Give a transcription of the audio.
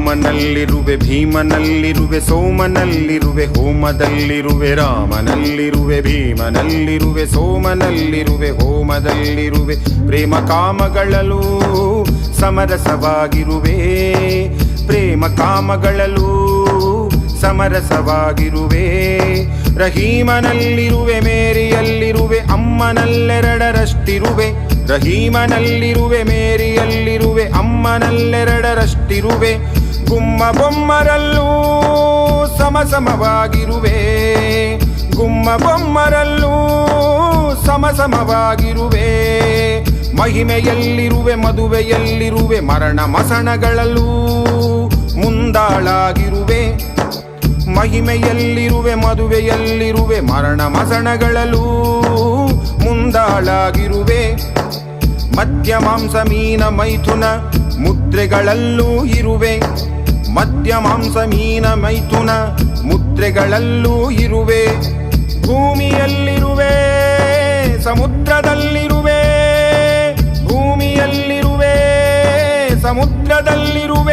ರುದ್ರನಲ್ಲಿರುವೆ ಭೀಮನಲ್ಲಿರುವೆ, ಸೋಮನಲ್ಲಿರುವೆ, ಹೋಮದಲ್ಲಿರುವೆ, ರಾಮನಲ್ಲಿರುವೆ, ಭೀಮನಲ್ಲಿರುವೆ, ಸೋಮನಲ್ಲಿರುವೆ, ಹೋಮದಲ್ಲಿರುವೆ, ಪ್ರೇಮ ಕಾಮಗಳಲ್ಲೂ ಸಮರಸವಾಗಿರುವೆ. ಪ್ರೇಮ ಕಾಮಗಳಲ್ಲೂ ಸಮರಸವಾಗಿರುವೆ. ರಹೀಮನಲ್ಲಿರುವೆ, ಮೇರಿಯಲ್ಲಿರುವೆ, ಅಮ್ಮನಲ್ಲೆರಡರಷ್ಟಿರುವೆ. ರಹೀಮನಲ್ಲಿರುವೆ, ಮೇರಿಯಲ್ಲಿರುವೆ, ಅಮ್ಮನಲ್ಲೆರಡರಷ್ಟಿರುವೆ. ಗುಮ್ಮ ಬೊಮ್ಮರಲ್ಲೂ ಸಮಸಮವಾಗಿರುವೆ ಗುಮ್ಮ ಬೊಮ್ಮರಲ್ಲೂ ಸಮಸಮವಾಗಿರುವೆ ಮಹಿಮೆಯಲ್ಲಿರುವೆ, ಮದುವೆಯಲ್ಲಿರುವೆ, ಮರಣ ಮಸಣಗಳಲ್ಲೂ ಮುಂದಾಳಾಗಿರುವೆ. ಮಹಿಮೆಯಲ್ಲಿರುವೆ, ಮದುವೆಯಲ್ಲಿರುವೆ, ಮರಣ ಮಸಣಗಳಲ್ಲೂ ಮುಂದಾಳಾಗಿರುವೆ. ಮಧ್ಯ ಮಾಂಸ ಮೀನ ಮೈಥುನ ಮುದ್ರೆಗಳಲ್ಲೂ ಇರುವೆ. ಮಧ್ಯ ಮಾಂಸ ಮೀನ ಮೈಥುನ ಮುದ್ರೆಗಳಲ್ಲೂ ಇರುವೆ ಭೂಮಿಯಲ್ಲಿರುವೆ ಸಮುದ್ರದಲ್ಲಿರುವೆ ಭೂಮಿಯಲ್ಲಿರುವೆ ಸಮುದ್ರದಲ್ಲಿರುವೆ.